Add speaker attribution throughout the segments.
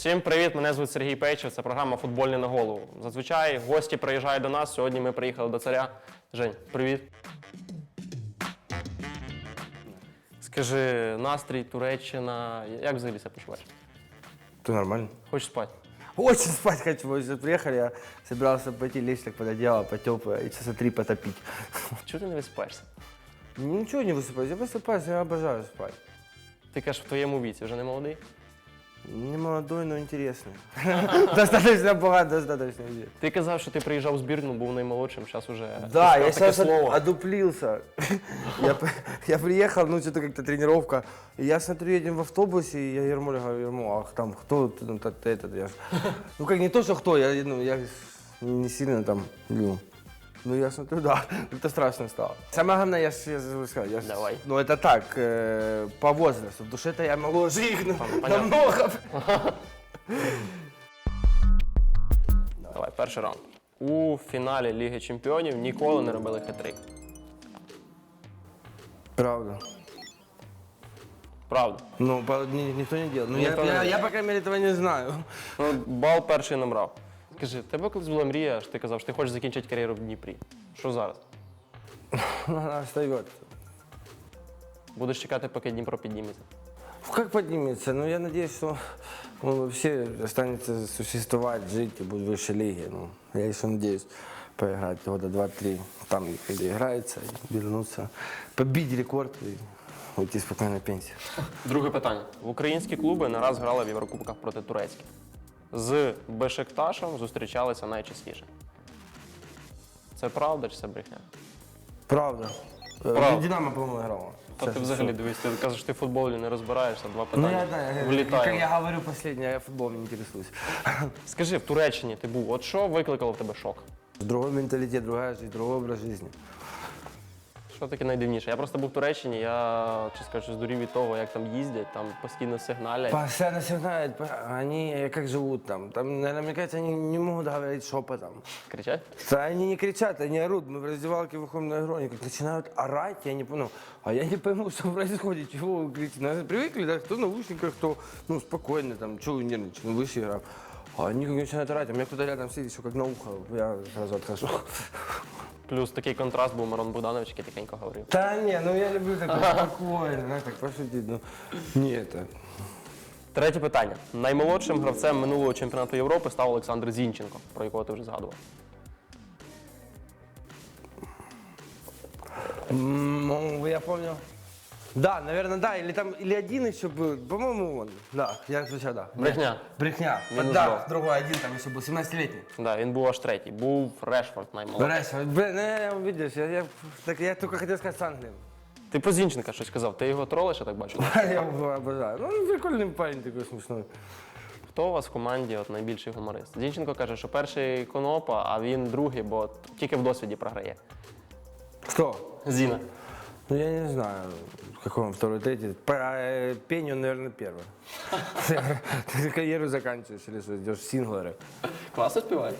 Speaker 1: Всім привіт! Мене звуть Сергій Пейчев. Це програма Футбольний на голову. Зазвичай гості приїжджають до нас. Сьогодні ми приїхали до царя. Жень, привіт. Скажи, настрій, Туреччина. Як взагалі себе почуваєш?
Speaker 2: Ты нормально?
Speaker 1: Хочеш спати?
Speaker 2: Очень спать хочу. Мы уже приехали, я собирался пойти лечь так под одеяло, потеплое, и часа три потопить.
Speaker 1: Чого ти не висипаєшся?
Speaker 2: Ничего не высыпаюсь, я высыпаюсь, я обожаю спать.
Speaker 1: Ти кажеш, в твоєму віці вже не молодий?
Speaker 2: Не молодой, но интересный. Достаточно богат, достаточно везет.
Speaker 1: Ти казав, що ти приїжджав в збірну, був наймолодшим, зараз уже
Speaker 2: Да,
Speaker 1: ти
Speaker 2: я
Speaker 1: сказав
Speaker 2: сейчас
Speaker 1: таке слово.
Speaker 2: одуплился. Я, п- я приехал, ну что-то как-то тренировка. И я смотрю, едем в автобусе, и я Ермоле говорю, Ермол, ах там кто ты, ну, тот- этот, я ж- Ну как не то, что кто, я, ну, я не сильно там, ну, ну я смотрю, да, это страшно стало. Самое главное, я же я забыл сказать, я ж-
Speaker 1: Давай.
Speaker 2: ну это так, э, по возрасту, в душе-то я моложе их ну,
Speaker 1: понятно.
Speaker 2: намного.
Speaker 1: Давай, перший раунд. У фіналі Ліги Чемпіонів ніколи не робили хитрик.
Speaker 2: Правда.
Speaker 1: Правда.
Speaker 2: Ну, по- ни- никто не делал. Ну, я,
Speaker 1: Никто не
Speaker 2: я,
Speaker 1: делал.
Speaker 2: я, по крайней мере, этого не знаю.
Speaker 1: Ну, бал перший набрав. Скажи, в тебе колись була мрія, що ти казав, що ти хочеш закінчити кар'єру в Дніпрі. Що зараз? Будеш чекати, поки Дніпро підніметься.
Speaker 2: Ну, Как поднимется? Ну, я надеюсь, что он вообще останется существовать, жить и будет в высшей. Ну, я еще надеюсь поиграть года два-три. Там и играется, и вернуться, побить рекорд и уйти спокойно на пенсию.
Speaker 1: Друге питання. В українські клуби не раз грали в Єврокубках проти турецьких. З Бешикташем зустрічалися найчастіше. Це правда чи це брехня?
Speaker 2: Правда.
Speaker 1: Правда.
Speaker 2: Динамо, по-моему, играла.
Speaker 1: Та ти взагалі дивись, ти кажеш, ти в футболі не розбираєшся, два
Speaker 2: Ну,
Speaker 1: питання
Speaker 2: я, да, я, как
Speaker 1: влітає.
Speaker 2: я говорю последнее, я футболом не интересуюсь.
Speaker 1: Скажи, в Туреччині ти був, от що викликало в тебе шок?
Speaker 2: Другой менталитет, другая жизнь, другой образ жизни
Speaker 1: Що таке найдивніше? Я просто був в Туреччині, я чесно кажучи, здурів від того, як там їздять, там постійно сигналять.
Speaker 2: Постоянно сигналят, по- они как живут там. Там, наверное, мне кажется, они не могут говорить шепотом.
Speaker 1: Кричать?
Speaker 2: Да, они не кричат, они орут. Мы в раздевалке выходим на игру, они как начинают орать, я не понял. А я не пойму, что происходит, чего вы кричите. Наверное, привыкли, да, кто в наушниках, кто, ну, спокойно, там, чего вы нервничаете, ну, выше игра. Они как начинают орать, у меня кто-то рядом сидит, еще как на ухо, я сразу отхожу.
Speaker 1: Плюс такий контраст був Мирон Богданович, який тихенько говорив.
Speaker 2: Да не, ну я люблю такое спокойно, знаешь, так пошутить, ну, не это.
Speaker 1: Третє питання. Наймолодшим гравцем минулого чемпіонату Європи став Олександр Зінченко, про якого ти вже згадував.
Speaker 2: М, Ну, я помню. Да, наверное, да, или там, или один еще был, по-моему, он. Да, я отвечаю, да.
Speaker 1: Брехня.
Speaker 2: Брехня.
Speaker 1: Минус
Speaker 2: да,
Speaker 1: два.
Speaker 2: другой один там еще был, 17-летний.
Speaker 1: Да, він був аж третій. Був Решфорд наймолодший.
Speaker 2: Брась, блин, ну, я, видишь, я, я, так, я только хотел сказать с Англией.
Speaker 1: Ти про Зінченка щось казав, ти його тролиш, я так бачу.
Speaker 2: Я его обожаю. Ну, он прикольный парень такой смешной.
Speaker 1: Хто у вас в команді от, найбільший гуморист? Зінченко каже, що перший конопа, а він другий, бо от тільки в досвіді програє.
Speaker 2: Кто?
Speaker 1: Зіна.
Speaker 2: Ну, я не знаю, какой он второй, третий. По э, пению, наверное, первый. Ты карьеру заканчиваешь или что, идешь в синглеры.
Speaker 1: Класно співає.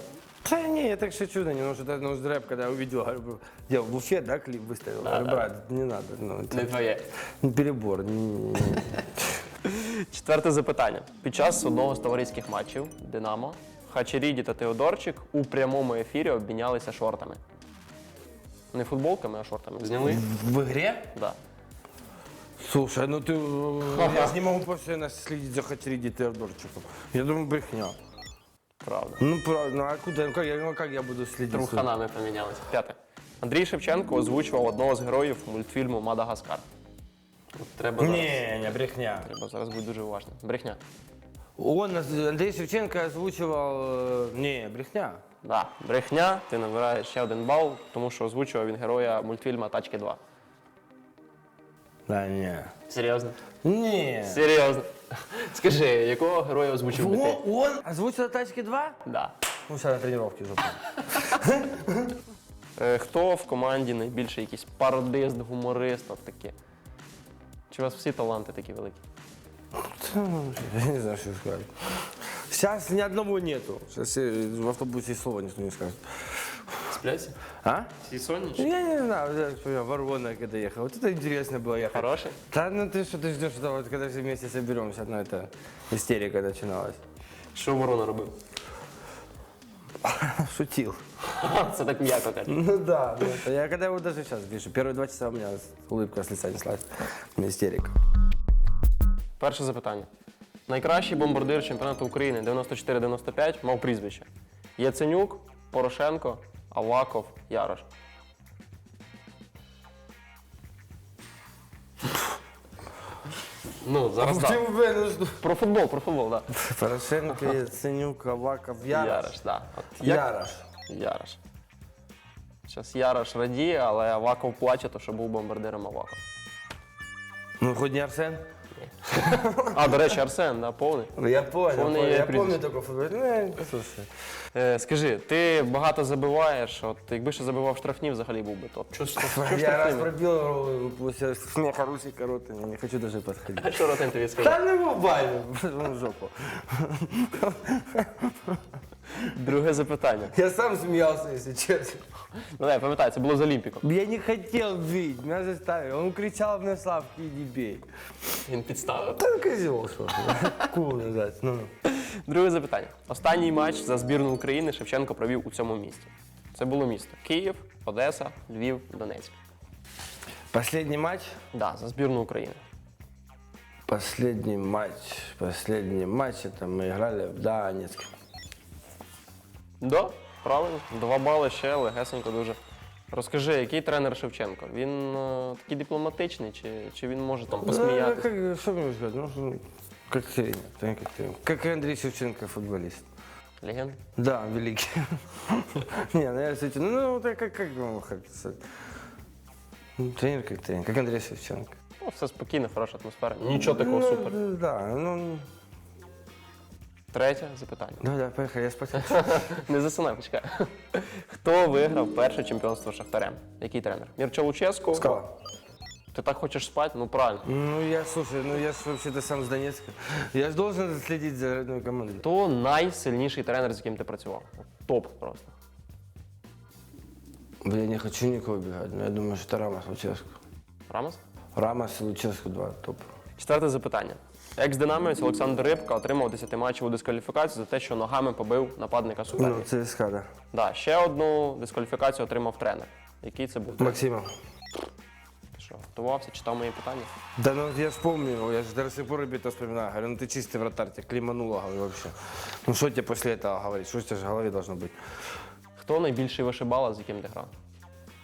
Speaker 2: Да не, я так шучу на него, что ну, рэп, когда я увидел, говорю, я в буфет, да, клип выставил. Говорю, брат, не надо, ну, это
Speaker 1: Не твоє.
Speaker 2: ну, перебор. не- не- не.
Speaker 1: Четверте запитання. Під час одного з товариських матчів Динамо, Хачеріді та Теодорчик у прямому ефірі обмінялися шортами. Не футболками, а шортами. Зняли?
Speaker 2: В игре?
Speaker 1: Да.
Speaker 2: Слушай, ну ты, э, я же не могу постоянно следить за Хачериди Теодорчиком. Я думаю, брехня.
Speaker 1: Правда.
Speaker 2: Ну, правда, ну а куда, ну как, я, ну, как я буду следить?
Speaker 1: Труханами помінялися. П'яте. Андрій Шевченко озвучував одного з героїв мультфільму Мадагаскар. От Треба зараз,
Speaker 2: Не, не, брехня.
Speaker 1: треба зараз бути дуже уважним. Брехня.
Speaker 2: Он, Андрей Шевченко озвучивал... э, Не, брехня.
Speaker 1: Да, брехня, ти набираєш ще один бал, тому що озвучував він героя мультфільму Тачки 2.
Speaker 2: Да, не.
Speaker 1: Серйозно?
Speaker 2: Не.
Speaker 1: Серйозно. Скажи, якого героя озвучив би ти?
Speaker 2: О, он озвучил «Тачки 2»?
Speaker 1: Да.
Speaker 2: Ну, сейчас на тренировке уже.
Speaker 1: Е, Хто в команді найбільший якийсь пародист, гуморист, от таке? Чи у вас всі таланти такі великі?
Speaker 2: Я не знаю, что сказать. Сейчас ни одного нету. Сейчас в автобусе слова никто не скажет
Speaker 1: Спляться?
Speaker 2: А?
Speaker 1: Всі сонні?
Speaker 2: Ну, Я не знаю, я вспоминаю, Ворона, когда ехал. Вот это интересно было ехать.
Speaker 1: Хороший?
Speaker 2: Да ну ты что, ты ждешь, что вот, когда все вместе соберемся, ну это истерика начиналась.
Speaker 1: Що ворона робив?
Speaker 2: Шутил.
Speaker 1: Це так м'яко каже.
Speaker 2: Ну да, ну, это я когда его даже сейчас вижу, первые два часа у меня улыбка с лица неслась. У меня истерика.
Speaker 1: Перше запитання. Найкращий бомбардир чемпіонату України 94-95 мав прізвище. Яценюк, Порошенко, Аваков, Ярош. Ну, зараз так. Про футбол, про футбол, так.
Speaker 2: Порошенко, Яценюк, Аваков, Ярош.
Speaker 1: Ярош, так. От як-
Speaker 2: Ярош.
Speaker 1: Ярош. Зараз Ярош радіє, але Аваков плаче, то що був бомбардиром Аваков.
Speaker 2: Ну, хоть не Арсен?
Speaker 1: А, до речі, Арсен, да, повний.
Speaker 2: Ну, я понял,
Speaker 1: Помню,
Speaker 2: понял.
Speaker 1: я
Speaker 2: я
Speaker 1: прізвище.
Speaker 2: помню только футбол. Ну, я- слушай.
Speaker 1: Е, скажи, ти багато забиваєш, от якби ще забивав штрафні, взагалі був би топ. Що, що, що
Speaker 2: Я раз
Speaker 1: штрафні?
Speaker 2: пробил после смеха не хочу даже подходить.
Speaker 1: Що Ротен тобі сказав?
Speaker 2: Да ну его в жопу.
Speaker 1: Друге запитання.
Speaker 2: Я сам смеялся, если честно.
Speaker 1: Ну, не, я пам'ятаю, це було з Олімпіком.
Speaker 2: Я не хотел бить, меня заставили. Он кричал мне Славки, иди бей.
Speaker 1: Він підставив.
Speaker 2: Да ну козел, что Кул назад. Ну, ну.
Speaker 1: Друге запитання. Останній матч за збірну України Шевченко провів у цьому місті. Це було місто Київ, Одеса, Львів, Донецьк.
Speaker 2: Последний матч.
Speaker 1: Да, за збірну України.
Speaker 2: Последний матч. Последний матч, это мы играли в Донецке.
Speaker 1: Да, правильно. Два бали ще легесенько дуже. Розкажи, який тренер Шевченко? Він е, такий дипломатичний, чи, чи він може там
Speaker 2: Ну,
Speaker 1: посміятися?
Speaker 2: как, что мне сказать? Ну, что- как тренер, тренер, как тренер. Как и Андрей Шевченко, футболист.
Speaker 1: Легенда?
Speaker 2: Да, великий. Не, ну я кстати, ну это как, как вам как сказать? Ну, Тренер как тренер, как Андрей Шевченко.
Speaker 1: Ну, все спокійно, хороша атмосфера. Нічого такого
Speaker 2: Ну,
Speaker 1: супер.
Speaker 2: Да, ну,
Speaker 1: Третє запитання.
Speaker 2: давай, давай, поехали, я спать.
Speaker 1: Не засинай, почекай. Хто виграв перше чемпіонство Шахтарем? Який тренер? Мірчо Луческу?
Speaker 2: Скала.
Speaker 1: Ти так хочеш спати? Ну правильно.
Speaker 2: Ну, я, слушай, ну я ж вообще-то сам с Донецка. Я же должен следить за родной командой.
Speaker 1: Хто найсильніший тренер, з яким ти працював? Топ просто.
Speaker 2: Бля, я не хочу никого убегать, но я думаю, что это Рамос Луческу.
Speaker 1: Рамос?
Speaker 2: Рамос и Луческу два топ.
Speaker 1: Четверте запитання. Екс-динамівець Олександр Рибка отримав 10-матчеву дискваліфікацію за те, що ногами побив нападника суперника.
Speaker 2: Ну, ЦСКА, да.
Speaker 1: Да, ще одну дискваліфікацію отримав тренер. Який це був?
Speaker 2: Максимов
Speaker 1: Ти що, готувався, читав мої питання?
Speaker 2: Да ну я ж помню, я же до сих пор ребята вспоминаю. Говорю, ну ты чистый вратарь, тебя клеймануло говорю, вообще. Ну что тебе после этого говорить? Что у тебя же в голове должно быть?
Speaker 1: Хто найбільший вишибала, з яким ти грав?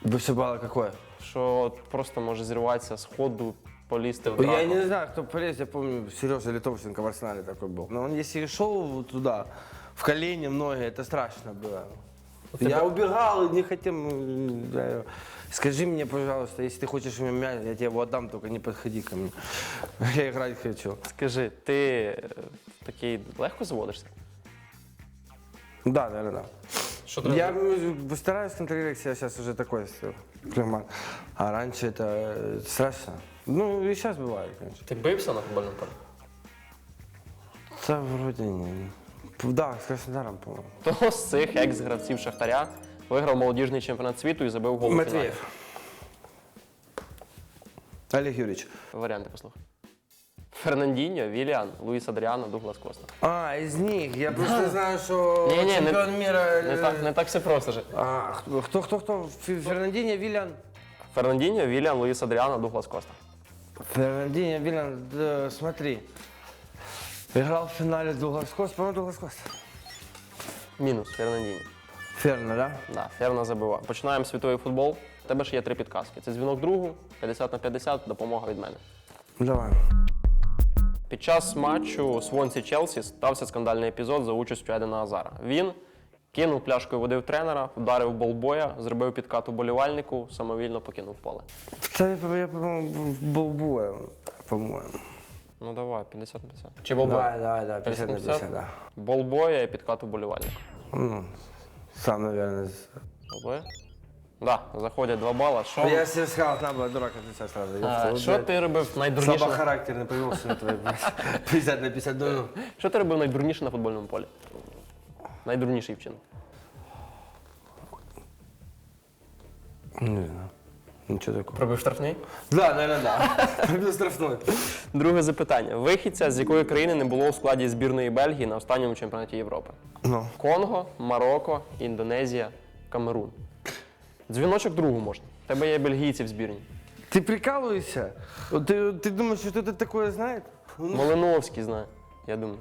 Speaker 2: Вышибало какое?
Speaker 1: Що от просто може зірватися з ходу, полізти в
Speaker 2: Я
Speaker 1: драку?
Speaker 2: не знаю, кто полез, я помню, Сережа Литовченко в Арсенале такой был. Но он если и шел вот туда, в колени, в ноги, это страшно было. Я убегал и не хотел. ну, да, Скажи мне, пожалуйста, если ты хочешь у меня мяч, я тебе его отдам, только не подходи ко мне. Я играть хочу.
Speaker 1: Скажи, ти е, такий легко заводишся?
Speaker 2: Да, наверное, да.
Speaker 1: Що
Speaker 2: Я м, стараюсь контролировать себя сейчас уже такой э, флегмат. А раньше это э, страшно. Ну, и сейчас бывает, конечно.
Speaker 1: Ти бився на футбольному полі?
Speaker 2: Да, вроде не. Да, с Краснодаром, по-моему.
Speaker 1: Хто з цих екс-гравців Шахтаря виграв молодіжний чемпіонат світу і забив гол у фіналі?
Speaker 2: Матвеев. Олег Юрьевич.
Speaker 1: Варіанти послухай. Фернандіньо, Віліан, Луїс Адріано, Дуглас Коста.
Speaker 2: А, из них. Я просто знаю, что
Speaker 1: Не-не, не-
Speaker 2: чемпион мира...
Speaker 1: Не так, не так все просто же.
Speaker 2: А, кто, кто, кто? кто? Фе- Фернандинho, Виллиан?
Speaker 1: Фернандіньо, Віліан, Луїс Адріано, Дуглас Коста.
Speaker 2: Фернандинho, Виллиан, да, смотри. Играл в финале Дуглас Кост, по-моему, Дуглас Кост.
Speaker 1: Мінус Фернандіньо.
Speaker 2: Ферна, да?
Speaker 1: Да, Ферна забивав. Починаємо світовий футбол. У тебе ж є три підказки. Це дзвінок другу, 50 на 50, допомога від мене.
Speaker 2: Давай.
Speaker 1: Під час матчу Свонсі Челсі стався скандальний епізод за участю Едена Азара. Він кинув пляшкою води в тренера, вдарив болбоя, зробив підкат уболівальнику, самовільно покинув поле.
Speaker 2: Кстати, я, по-моему, был бой, по-моему.
Speaker 1: Ну давай, 50 на 50. Чи болбой?
Speaker 2: Давай, давай, да, 50 на
Speaker 1: 50?
Speaker 2: 50, да.
Speaker 1: Болбоя і підкат уболівальника.
Speaker 2: Ну, сам, наверное.
Speaker 1: Болбоя? Да, заходять два бала. Що,
Speaker 2: Я себе сказал, надо было дурак отвечать сразу.
Speaker 1: а,
Speaker 2: ёпта,
Speaker 1: що
Speaker 2: блядь.
Speaker 1: ти робив найдурніше?
Speaker 2: Слабохарактерный повелся на твой 50 на 50. Ну,
Speaker 1: Що ти робив найдурніше на футбольному полі? Найдурніший вчинок.
Speaker 2: не знаю. Ничего такого.
Speaker 1: Пробив штрафний.
Speaker 2: Да, наверное, да. Пробил штрафной.
Speaker 1: Друге запитання. Вихідця, з якої країни не було у складі збірної Бельгії на останньому чемпіонаті Європи?
Speaker 2: Ну.
Speaker 1: Конго, Марокко, Індонезія, Камерун. Дзвіночок другу можна. У тебе є бельгійці в збірні.
Speaker 2: Ты прикалываешься? Вот Ты, ты думаешь, что кто-то такое знает?
Speaker 1: Малиновський знає, я думаю.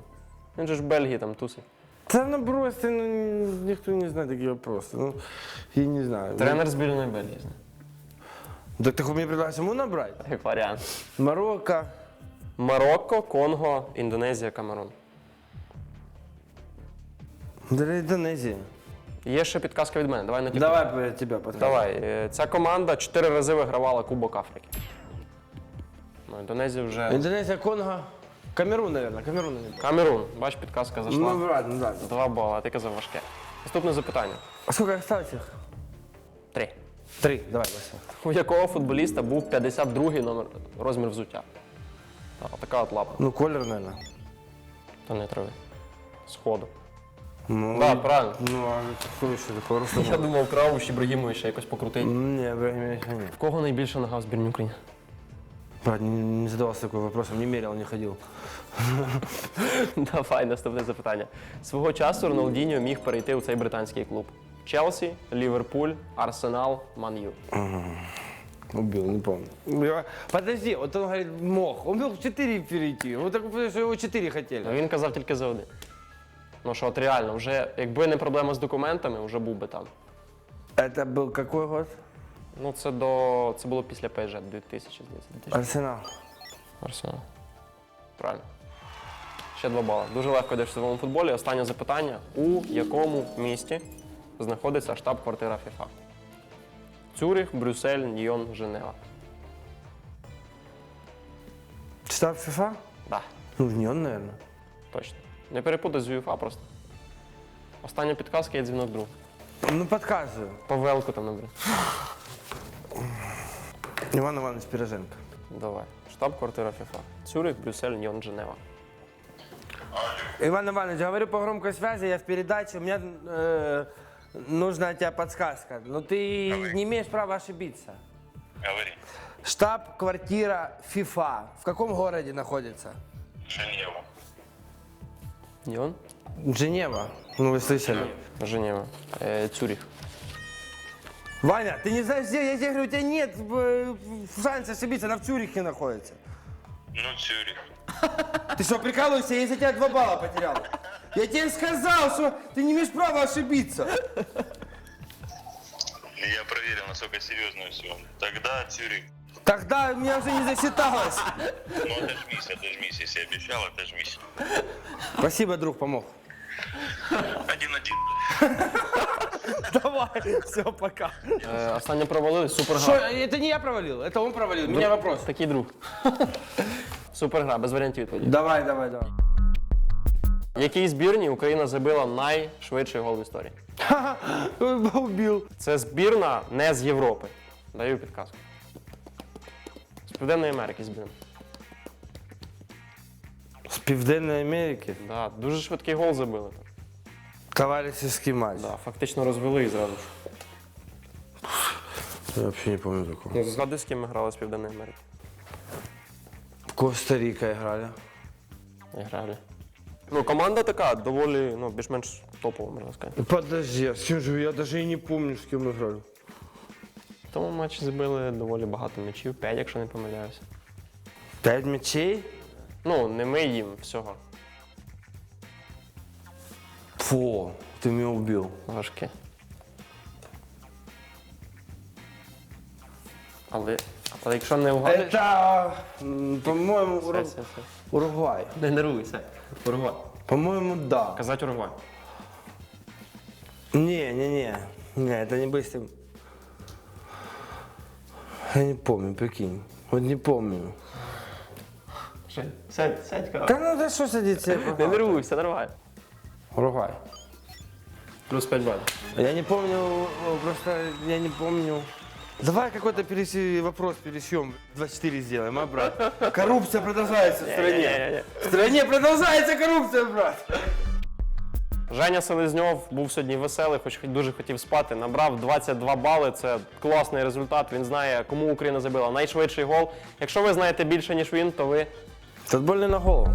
Speaker 1: Він же ж в Бельгії там тусить.
Speaker 2: Да ну просто ну, никто не знает такие вопросы. Ну, я не знаю.
Speaker 1: Тренер збірної Бельгії знає.
Speaker 2: Да ты мне предлагаешь ему набрать?
Speaker 1: Як варіант.
Speaker 2: Марокко.
Speaker 1: Марокко, Конго, Індонезія, Камерун.
Speaker 2: Для Индонезии.
Speaker 1: Є ще підказка від мене. Давай на кілька.
Speaker 2: Давай я тебя подскажу.
Speaker 1: Давай. Е, Ця команда чотири рази вигравала Кубок Африки. Ну, Індонезія вже.
Speaker 2: Индонезия, Конго. Камерун, наверное. Камерун, наверное.
Speaker 1: Камерун. Бач, підказка зайшла.
Speaker 2: Ну, брат, ну да.
Speaker 1: Два бали, а ти казав важке. Наступне запитання.
Speaker 2: А сколько осталось их?
Speaker 1: Три.
Speaker 2: Три. Давай, Вася.
Speaker 1: У якого футболіста був 52-й номер розмір взуття? Так, така от лапа.
Speaker 2: Ну, Колер, наверное.
Speaker 1: То не трави. Сходу.
Speaker 2: Ну,
Speaker 1: Так, правильно.
Speaker 2: Ну, а какой еще такой?
Speaker 1: Я думав, краву ще Ібрагімові ще якось покрутить.
Speaker 2: Не, Ибрагимовича нет.
Speaker 1: В кого найбільша нога в збірні України?
Speaker 2: Брат, не, не задавался такой вопросом, не мерил, не ходил.
Speaker 1: Давай, наступне запитання. Свого часу Роналдіньо міг перейти у цей британський клуб. Челсі, Ліверпуль, Арсенал, Ман'ю.
Speaker 2: Убил, не помню. Я- Подожди, вот он говорит, мог. Он мог 4 перейти. Вот так, потому что его 4
Speaker 1: Ну,
Speaker 2: хотели.
Speaker 1: Він казав тільки за один. Ну що, от реально, вже якби не проблема з документами, вже був би там.
Speaker 2: Это был какой год?
Speaker 1: Ну це до. Це було після ПСЖ 2000, здається. 2000.
Speaker 2: Арсенал.
Speaker 1: Арсенал. Правильно. Ще два бали. Дуже легко йдеш в світовому футболі. Останнє запитання: у якому місті знаходиться штаб-квартира ФІФА? Цюрих, Брюссель, Ньйон, Женева.
Speaker 2: Штаб ФИФА?
Speaker 1: Да,
Speaker 2: Ну, он, наверное.
Speaker 1: точно. Не перепутай з УЄФА просто. Остання підказка є дзвінок друг.
Speaker 2: Ну, подсказываю.
Speaker 1: Павелку там набери.
Speaker 2: Иван Иванович Пироженко.
Speaker 1: Давай. Штаб-квартира ФІФА. Цюрих, Брюссель, Ньйон, Женева.
Speaker 2: Иван Иванович, говорю по громкой связи, я в передаче, у меня э, нужна от тебя подсказка. Но ты не имеешь права ошибиться.
Speaker 3: Говори.
Speaker 2: Штаб-квартира ФИФА в каком городе находится?
Speaker 3: Женева.
Speaker 1: Ньйон?
Speaker 2: Женева. Ну, вы слышали.
Speaker 1: Женева. Е, Цюрих.
Speaker 2: Ваня, ты не знаешь, где? Я тебе говорю, у тебя нет э, шанса ошибиться, она в Цюрихе находится.
Speaker 3: Ну, Цюрих.
Speaker 2: Ты что, прикалываешься? Я из-за тебя два балла потерял. Я тебе сказал, что ты не имеешь права ошибиться.
Speaker 3: Я проверил, насколько серьезно все. Тогда Цюрих.
Speaker 2: Тогда у меня уже не засчиталось.
Speaker 3: Ну, отожмись, отожмись. Если обещал, отожмись.
Speaker 2: Спасибо, друг, помог.
Speaker 3: Один-один.
Speaker 2: Давай, все, пока.
Speaker 1: Е, останнє провалили,
Speaker 2: Что,
Speaker 1: супергра.
Speaker 2: это не я провалил, это он провалил. У меня вопрос.
Speaker 1: Такий друг. Супергра, без варіантів відповіді.
Speaker 2: Давай, давай, давай.
Speaker 1: В якій збірні Україна забила найшвидший гол в історії?
Speaker 2: Ха-ха.
Speaker 1: Це збірна не з Європи. Даю підказку. З Південної Америки збірна.
Speaker 2: С Південної Америки.
Speaker 1: Да, дуже швидкий гол забили.
Speaker 2: Товарищеский матч.
Speaker 1: Да, фактично розвели і зразу ж.
Speaker 2: Я вообще не помню такого.
Speaker 1: Ну, Згадай, з ким ми грали з Південної Америки.
Speaker 2: Коста-Рика играли.
Speaker 1: І грали. Ну, команда така, доволі, ну, більш-менш топова, можна сказати.
Speaker 2: Подожди, а с кем же? Я даже и не помню, с кем мы играли.
Speaker 1: В тому матчі забили доволі багато м'ячів, 5, якщо не помиляюся.
Speaker 2: Пять мячей?
Speaker 1: Ну, не ми їм всього.
Speaker 2: Фу, ты меня убил.
Speaker 1: Важке. Але, але якщо не вгадаєш...
Speaker 2: Это, м, по-моему,
Speaker 1: Все,
Speaker 2: Уру-
Speaker 1: все, все.
Speaker 2: Уругвай.
Speaker 1: Не нервуйся. Уругвай.
Speaker 2: По-моему, да.
Speaker 1: Казати Уругвай.
Speaker 2: Не, не, не. Не, это не быстро. Я не помню, прикинь. Вот не помню.
Speaker 1: Сядь, сядь, коротко.
Speaker 2: Да ну да что садиться?
Speaker 1: Не нервуйся, нормально.
Speaker 2: Уругвай.
Speaker 1: Плюс 5 балів.
Speaker 2: Я не помню, э, просто я не помню. Давай какой-то перес- вопрос пересъем. 24 сделаем, а, брат? Коррупция продолжается в стране. В стране продолжается коррупция, брат.
Speaker 1: Женя Селезньов був сьогодні веселий, хоч дуже хотів спати. Набрав 22 бали. Це класний результат. Він знає, кому Україна забила найшвидший гол. Якщо ви знаєте більше, ніж він, то ви
Speaker 2: Футбольный на голову.